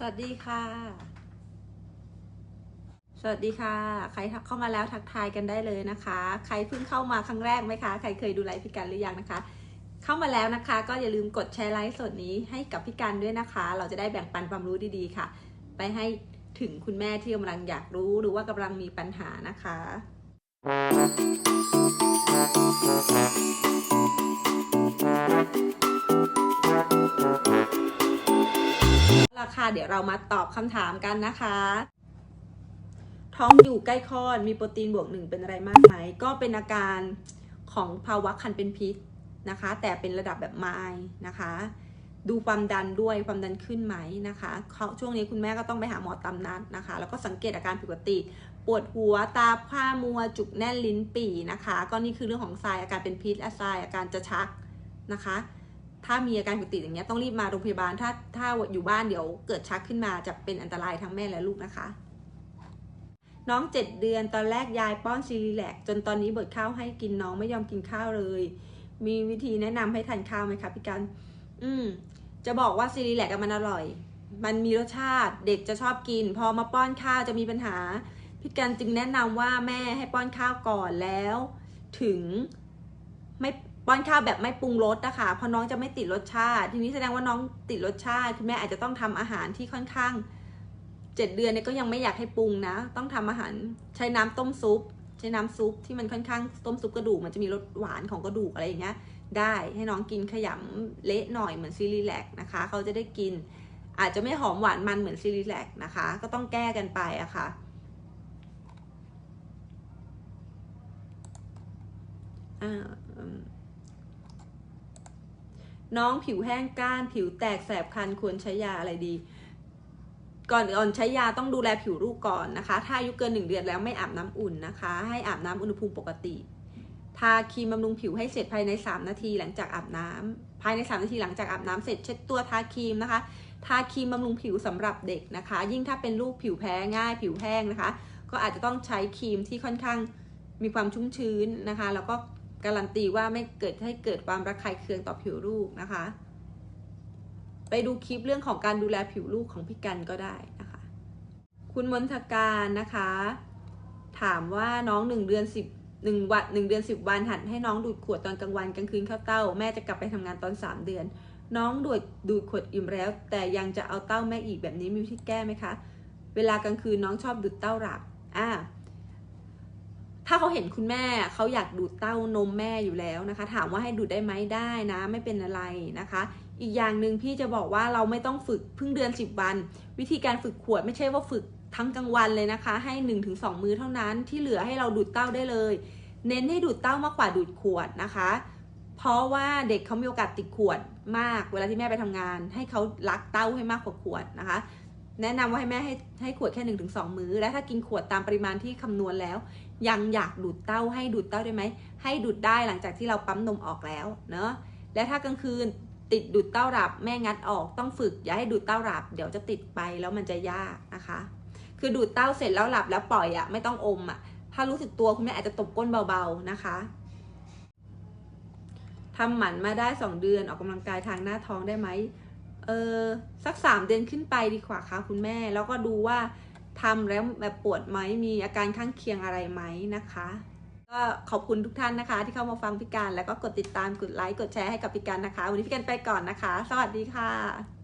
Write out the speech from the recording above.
สวัสดีค่ะ สวัสดีค่ะ ใครเข้ามาแล้วทักทายกันได้เลยนะคะ ใครเพิ่งเข้ามาครั้งแรกไหมคะ ใครเคยดูไลฟ์พี่กันหรือยังนะคะ เข้ามาแล้วนะคะ ก็อย่าลืมกดแชร์ไลฟ์สดนี้ให้กับพี่กันด้วยนะคะ เราจะได้แบ่งปันความรู้ดีๆค่ะ ไปให้ถึงคุณแม่ที่กำลังอยากรู้หรือว่ากำลังมีปัญหานะคะ ราคาเดี๋ยวเรามาตอบคำถามกันนะคะ ท้องอยู่ใกล้คลอดมีโปรตีนบวกหนึ่งเป็นอะไรมากไหมก็เป็นอาการของภาวะคันเป็นพิษนะคะ แต่เป็นระดับแบบไม้นะคะ ดูความดันด้วยความดันขึ้นไหมนะคะเขาช่วงนี้คุณแม่ก็ต้องไปหาหมอตามนัดนะคะ แล้วก็สังเกตอาการผิดปกติ ปวดหัวตาผ้ามัว จุกแน่นลิ้นปี่นะคะ ก็นี่คือเรื่องของทรายอาการเป็นพิษและทรายอาการจะชักนะคะ ถ้ามีอาการผิดปกติอย่างเงี้ยต้องรีบมาโรงพยาบาล ถ้าถ้าอยู่บ้านเดี๋ยวเกิดชักขึ้นมาจะเป็นอันตรายทั้งแม่และลูกนะคะ น้องเจ็ดเดือนตอนแรกยายป้อนซีรีแลกจนตอนนี้เบิดข้าวให้กินน้องไม่ยอมกินข้าวเลย มีวิธีแนะนำให้ทานข้าวไหมคะพี่กันอืมจะบอกว่าซีรีแลกมันอร่อย มันมีรสชาติเด็กจะชอบกิน พอมาป้อนข้าวจะมีปัญหาพี่กันจึงแนะนำว่าแม่ให้ป้อนข้าวก่อนแล้ว ถึงไม่ ป้อนข้าวแบบไม่ปรุงรสนะคะเพราะน้องจะไม่ติดรสชาติ ทีนี้แสดงว่าน้องติดรสชาติคุณแม่อาจจะต้องทำอาหารที่ค่อนข้างเจ็ดเดือนเนี่ยก็ยังไม่อยากให้ปรุงนะ ต้องทำอาหารใช้น้ำต้มซุป ใช้น้ำซุปที่มันค่อนข้างต้มซุปกระดูกมันจะมีรสหวานของกระดูกอะไรอย่างเงี้ยได้ให้น้องกินขยำเละหน่อยเหมือนซีรีแลกนะคะเขาจะได้กิน อาจจะไม่หอมหวานมันเหมือนซีรีแลกนะคะ ก็ต้องแก้กันไปอะค่ะอ่า น้องผิวแห้งก้าน ผิวแตกแสบคันควรใช้ยาอะไรดี ก่อนก่อนใช้ยาต้องดูแลผิวลูกก่อนนะคะ ถ้าอายุเกินหนึ่งเดือนแล้วไม่อาบน้ำอุ่นนะคะ ให้อาบน้ำอุณหภูมิปกติ ทาครีมบำรุงผิวให้เสร็จภายใน 3 นาทีหลังจากอาบน้ำภายใน 3 นาทีหลังจากอาบน้ำเสร็จเช็ดตัวทาครีมนะคะ ทาครีมบำรุงผิวสำหรับเด็กนะคะ ยิ่งถ้าเป็นลูกผิวแพ้ง่าย ผิวแห้งนะคะ ก็อาจจะต้องใช้ครีมที่ค่อนข้างมีความชุ่มชื้นนะคะ แล้วก็ การันตีว่าไม่เกิดให้เกิดความระคายเคืองต่อผิวลูกนะคะ ไปดูคลิปเรื่องของการดูแลผิวลูกของพี่กันก็ได้นะคะ คุณมนทการนะคะ ถามว่าน้องหนึ่งเดือนสิบหนึ่งวันหนึ่งเดือนสิบวันหัดให้น้องดูดขวดตอนกลางวันกลางคืนเข้าเต้า แม่จะกลับไปทำงานตอนสามเดือน น้องดูดดูดขวดอิ่มแล้ว แต่ยังจะเอาเต้าแม่อีกแบบนี้มีวิธีแก้ไหมคะ เวลากลางคืนน้องชอบดูดเต้าหลับอ่า ถ้าเขาเห็นคุณแม่เขาอยากดูดเต้านมแม่อยู่แล้วนะคะ ถามว่าให้ดูดได้ไหมได้นะ ไม่เป็นอะไรนะคะ อีกอย่างหนึ่งพี่จะบอกว่าเราไม่ต้องฝึกเพิ่งเดือน 10 วัน วิธีการฝึกขวดไม่ใช่ว่าฝึกทั้งกลางวันเลยนะคะ ให้ 1-2 มื้อเท่านั้นที่เหลือให้เราดูดเต้าได้เลย เน้นให้ดูดเต้ามากกว่าดูดขวดนะคะ เพราะว่าเด็กเขามีโอกาสติดขวดมาก เวลาที่แม่ไปทำงาน ให้เขารักเต้าให้มากกว่าขวดนะคะ แนะนำว่าให้แม่ให้ให้ขวดแค่ 1-2 มื้อและถ้ากินขวดตามปริมาณที่คำนวณแล้ว ยังอยากดูดเต้าให้ดูดเต้าได้ไหม ให้ดูดได้หลังจากที่เราปั๊มนมออกแล้วเนอะและถ้ากลางคืนติดดูดเต้าหลับแม่งัดออกต้องฝึกอย่าให้ดูดเต้าหลับ เดี๋ยวจะติดไปแล้วมันจะยากนะคะ คือดูดเต้าเสร็จแล้วหลับแล้วปล่อยอะไม่ต้องอมอะถ้ารู้สึกตัวคุณแม่อาจจะตบก้นเบาๆนะคะทำหมันมาได้สองเดือนออกกำลังกายทางหน้าท้องได้ไหมเออสักสามเดือนขึ้นไปดีกว่าค่ะคุณแม่ แล้วก็ดูว่า ทำแล้วแบบปวดไหมมีอาการข้างเคียงอะไรไหมนะคะ ก็ขอบคุณทุกท่านนะคะ ที่เข้ามาฟังพิการแล้วก็กดติดตามกดไลค์กดแชร์ให้กับพิการนะคะ วันนี้พิการไปก่อนนะคะ สวัสดีค่ะ